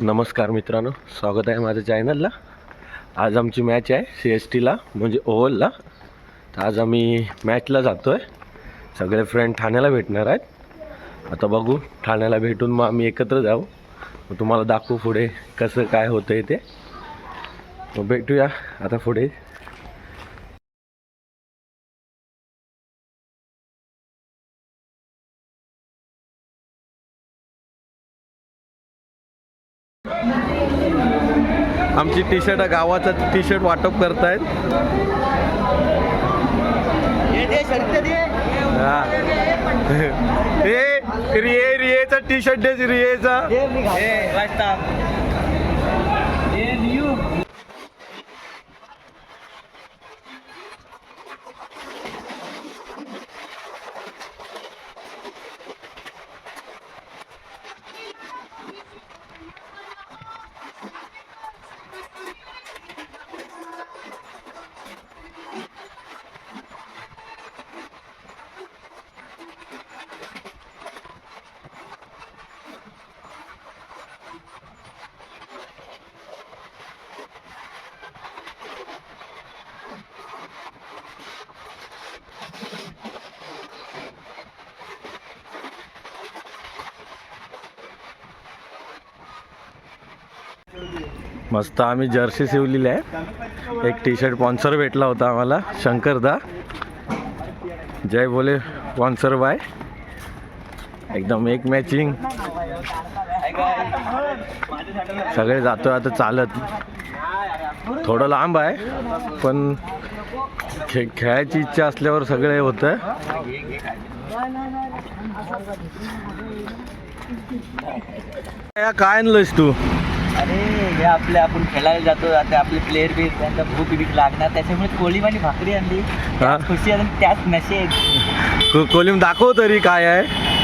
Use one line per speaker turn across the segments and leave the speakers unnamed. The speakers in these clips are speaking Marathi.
नमस्कार मित्रांनो स्वागत आहे माझ्या चॅनलला आज आमची मॅच आहे सी एस टीला म्हणजे ओव्हलला तर आज आम्ही मॅचला जातो आहे सगळे फ्रेंड ठाण्याला भेटणार आहेत. आता बघू ठाण्याला भेटून मग आम्ही एकत्र जाऊ. मग तुम्हाला दाखवू पुढे कसं काय होतं आहे ते. मग भेटूया आता पुढे. आमची टी शर्ट गावाचा टी शर्ट वाटप करतायत. हा. ए रिये रियेचा टी शर्ट दे रियेचा मस्त आम्ही जर्सी शिवलेली आहे. एक टी शर्ट स्पॉन्सर भेटला होता आम्हाला शंकरदा. जय बोले स्पॉन्सर बाय. एकदम एक मॅचिंग सगळे जातो आता चालत. थोडं लांब आहे पण खे खेळायची इच्छा असल्यावर सगळे होतं काय आणलंयस तू?
अरे हे आपले आपण खेळायला जातो आता आपले प्लेअर बी त्यांचा भूक बीक लागणार त्याच्यामुळे कोळीम आणि भाकरी आणली.
हा?
खुशी आणि त्याच
को- कोलिम दाखव तरी काय आहे.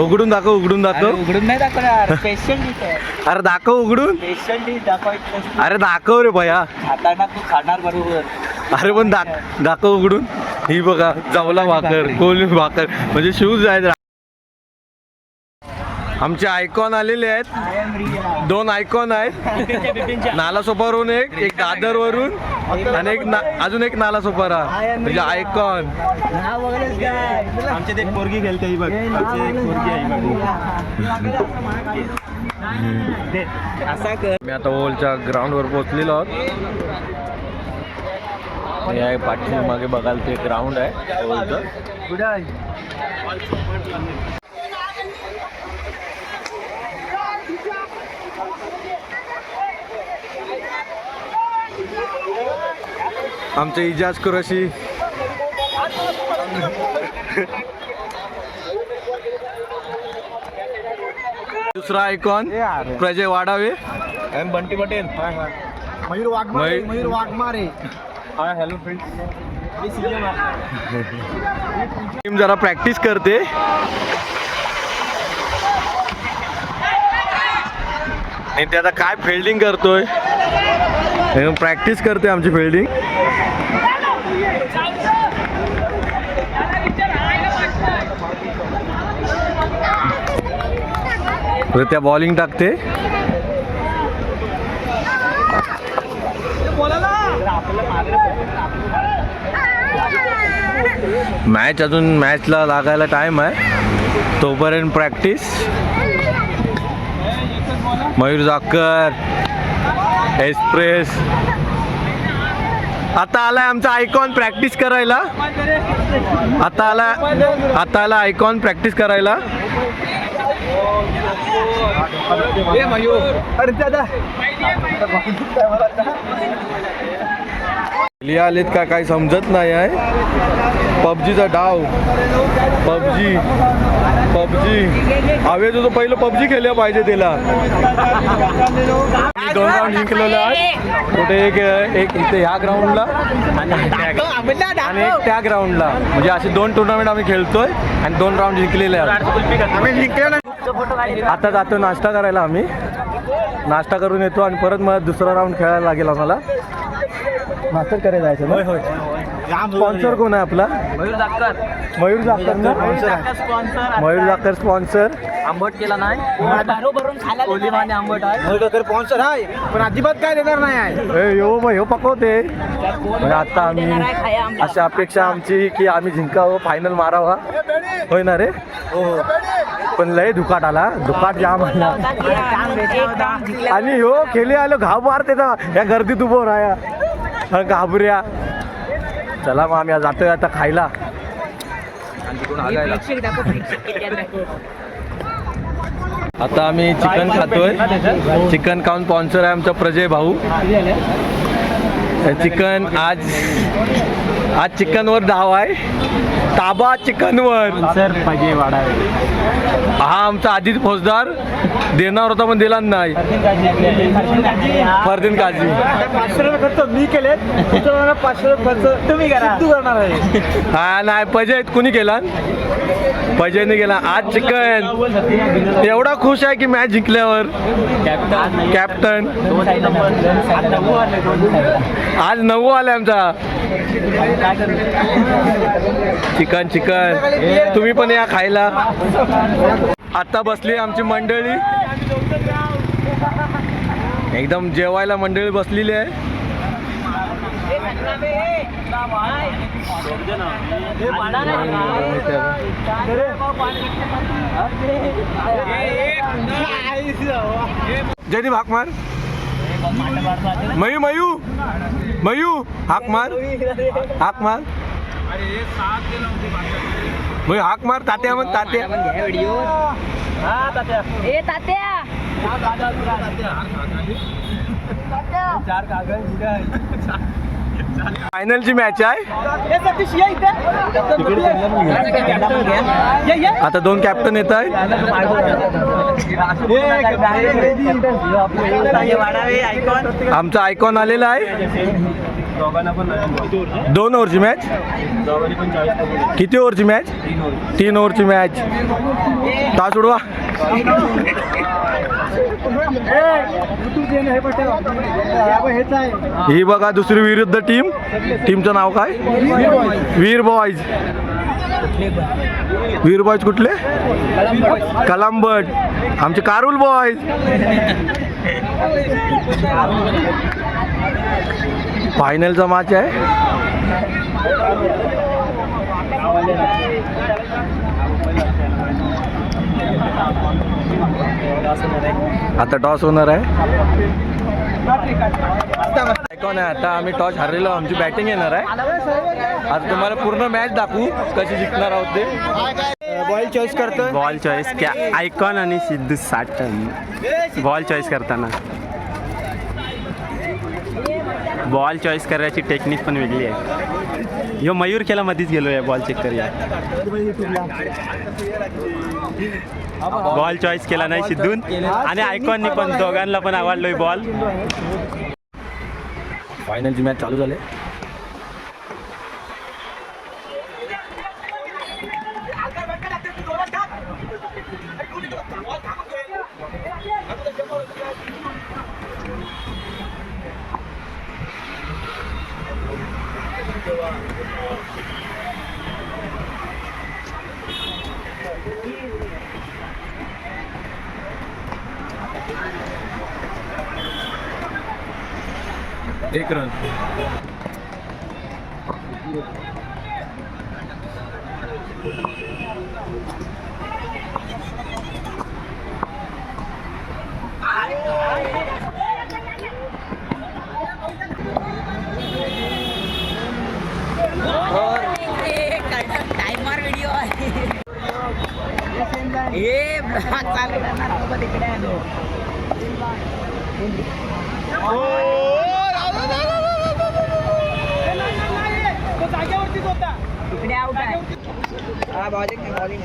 उघडून दाखव उघडून
अरे
दाखव.
उघडून नाही दाखवणार. स्पेशल डिश आहे.
अरे दाखव उघडून.
स्पेशल डिश दाखवायची नसते.
अरे दाखव रे भया.
खाताना तू खाणार बरोबर.
अरे पण दाख दाखव उघडून. ही बघा जावला भाकर कोलिम भाकर. म्हणजे शूज आहेत. आमचे आयकॉन आलेले आहेत. दोन आयकॉन आहेत. नाला सोपावरून एक एक दादर वरून आणि एक ना- अजून एक नाला सोपारा म्हणजे आयकॉन.
आमच्यात एक पोरगी गेलते ही बघ.
असा कर.
मी आता ओलच्या ग्राउंडवर पोहोचलेलो आहोत. हे आहे पाठी मागे बघाल ते ग्राउंड आहे ओलचं
कुठे आहे
आमचे इजाज कुरशी. दुसरा icon Prajay Wadave
Bunty Patel. Mayur
Waghmare,
Mayur. Waghmare. Hi hello friends
team जरा प्रॅक्टिस करते. आणि ते आता काय फिल्डिंग करतोय? प्रॅक्टिस करते आमची फिल्डिंग त्या बॉलिंग टाकते. मॅच अजून मॅचला लागायला टाइम आहे. तोपर्यंत प्रॅक्टिस मयूर जाकर एक्सप्रेस आता आलाय आमचा आयकॉन प्रॅक्टिस करायला. आता आला आता आला आयकॉन प्रॅक्टिस करायला.
अरे दादा
लिहा आलेत का काही समजत नाही आहे? पबजीचा डाव. पबजी. पबजी. हवे जो पहिलं पबजी खेळलं पाहिजे त्याला दोन राऊंड जिंकलेलो आहे. कुठे एक एक इथे ह्या ग्राउंडला आणि एक त्या ग्राउंडला म्हणजे असे दोन टुर्नामेंट आम्ही खेळतोय आणि दोन राऊंड जिंकलेले आहेत. आता जातो नाश्ता करायला आम्ही. नाश्ता करून येतो आणि परत मग दुसरा राऊंड खेळायला लागेल आम्हाला. नाश्ता करायला जायचं होय होय. स्पॉन्सर कोण आहे आपला?
मयूर जाकर
मयूर जाकर ना?
स्पॉन्सर
मयूर जाकर स्पॉन्सर
आंबट केला नाही. कोलिमाने आंबट आहे.
स्पॉन्सर आहे पण अजिबात काय देणार नाही आहे.
ए यो मग ह्यो पकवते. आता आम्ही अशा अपेक्षा आमची की आम्ही जिंकावं फायनल मारावा. होय ना रे? हो. पण लय धुकाट आला. धुकाट जाम आला आणि हो खेळी आलो घाव मार त्याचा या गर्दीत उभं राहा. घाबऱ्या चला मग आम्ही जातोय आता खायला. आता आम्ही चिकन खातोय. चिकन खाऊन स्पॉन्सर आहे आमचा प्रजय भाऊ. चिकन आज आज चिकनवर धाव आहे. ताबा चिकनवर.
सर पाहिजे वाढावे
हा आमचा आधीच फौजदार. देणार होता पण दिला नाही. फरदीन काझी
पाचशे रुपये खर्च मी केले पाचशे रुपये खर्च तुम्ही करा. तू करणार आहे.
हा नाही पजय कुणी केला? पजयने केला. आज चिकन. एवढा खुश आहे की मॅच जिंकल्यावर. कॅप्टन आज नऊ आले आमचा. Chicken chicken. तुम्ही पण या खायला. आता बसली आमची मंडळी. एकदम जेवायला मंडळी बसलेली आहे. जयदीप हाकमार मयू मयू मयू हाक मार हाक मार. मयू हाक मार तात्या मग तात्या.
ए तात्या.
फायनलची मॅच आहे. आता दोन कॅप्टन येत आहेत. आमचा आयकॉन आलेला आहे. दोन ओव्हरची मॅच किती ओव्हरची मॅच तीन ओव्हरची मॅच तास उडवा. ही बघा दुसरी विरुद्ध टीम टीमचं नाव काय? वीर बॉईज वीर बॉईज कुठले? कलांबट. आमचे कारुल बॉईज फायनलचा मॅच आहे. आता टॉस होणार आहे. कोण आहे? आता आम्ही टॉस हरलेलो. आमची बॅटिंग येणार आहे. आता तुम्हाला पूर्ण मॅच दाखवू कशी जिंकणार आहोत ते.
बॉईल चॉईस करतोय.
बॉल चॉईस क्या? आयकॉन आणि सिद्धू साटन बॉल चॉईस करताना. बॉल चॉईस करायची टेक्निक पण वेगळी आहे. ह्यो मयूर केला मध्येच गेलो आहे बॉल चेक करूया. बॉल चॉईस केला नाही सिद्धून. आणि आयकॉननी पण दोघांना पण आवडलोय बॉल
फायनलची मॅच चालू झाली. एक रन
टाइमर व्हिडिओ आहे ए ब्लॉग चालू करणार आपण तिकडे आलो इकडे आउट आहे हा बॉलिंग बॉलिंग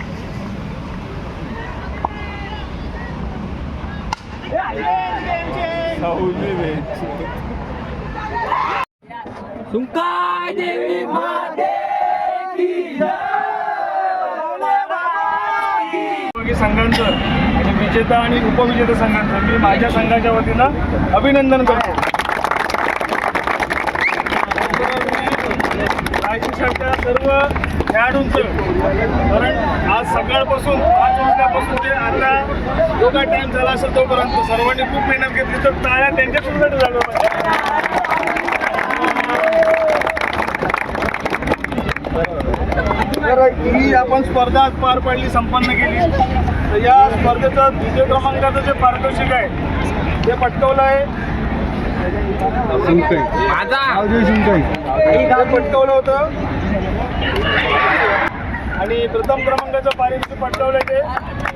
संघांचं आणि विजेता आणि उपविजेता संघांचं मी माझ्या संघाच्या वतीनं अभिनंदन करतो. सर्व खेळाडूंचं. कारण आज सकाळपासून पाच वाजल्यापासून ते आता जो काय टाइम झाला असेल तोपर्यंत सर्वांनी खूप मेहनत घेतली. तर टाळ्या त्यांच्यासुद्धा झालं पाहिजे तर ही आपण स्पर्धा आज पार पाडली संपन्न केली. तर या स्पर्धेचं द्वितीय क्रमांकाचं जे पारितोषिक आहे ते पटकवलं आहे. पटकवलं होतं. आणि प्रथम क्रमांकाचं पारितोषिक पटकवलं ते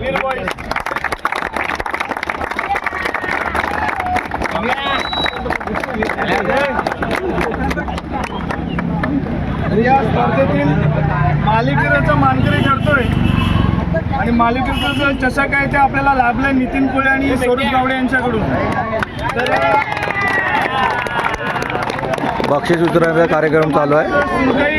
वीर बॉईज या स्पर्धेतील मालिकेचा मानकरी ठरतोय. आणि मालिकेचा चषक आहे ते आपल्याला लाभलाय नितीन कोळे आणि स्वरूप गावडे यांच्याकडून. तर
बक्षीस वितरणाचा कार्यक्रम चालू आहे.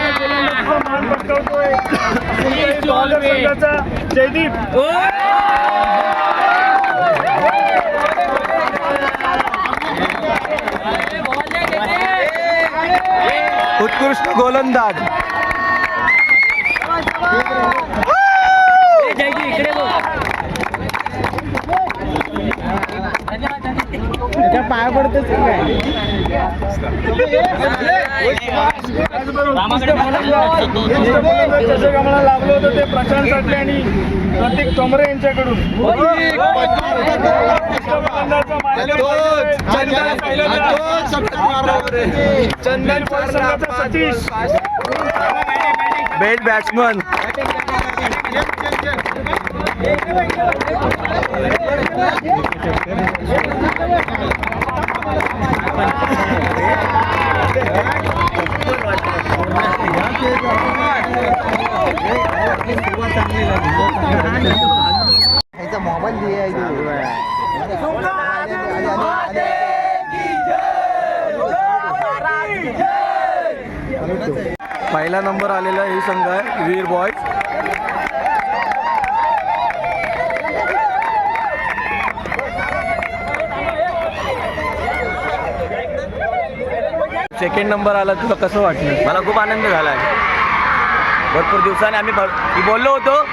मान पटकवतोय सुनकाई गुहागर संघाचा जयदीप
उत्कृष्ट गोलंदाज
चषक लाभलं होतं ते प्रशांत साठले आणि प्रतीक तोमरे यांच्याकडून. चंदन सतीश.
बेस्ट बॅट्समन पहिला नंबर आलेला ही संघ आहे वीर बॉयज सेकंड नंबर आला तुला कसं वाटलं?
मला खूप आनंद झाला. आहे भरपूर दिवसाने आम्ही भर- मी बोललो होतो.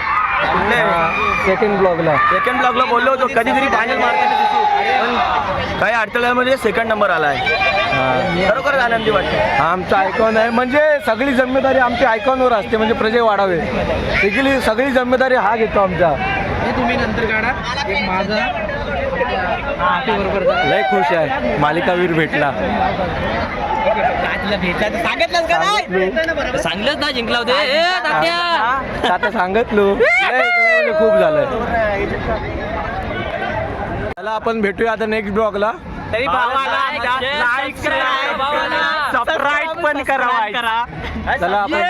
सेकंड ब्लॉगला
सेकंड ब्लॉगला बोललो होतो. कधीतरी फायनल दिसू. पण काही अडथळ्यामध्ये सेकंड नंबर आला आहे. खरोखरच आनंदी वाटते
हा आमचा आयकॉन आहे. म्हणजे सगळी जिम्मेदारी आमच्या आयकॉनवर असते. म्हणजे प्रजे वाढावे. सगळी सगळी जिम्मेदारी हा घेतो आमचा.
हे तुम्ही नंतर काढा. एक माझा.
लय खुश आहे. मालिकावीर भेटला.
सांगलंच ना जिंकला होते.
आता सांगितलो. खूप झालंय. चला आपण भेटूया आता नेक्स्ट ब्लॉगला
तरी
सबस्क्राईब पण करा.
चला आपण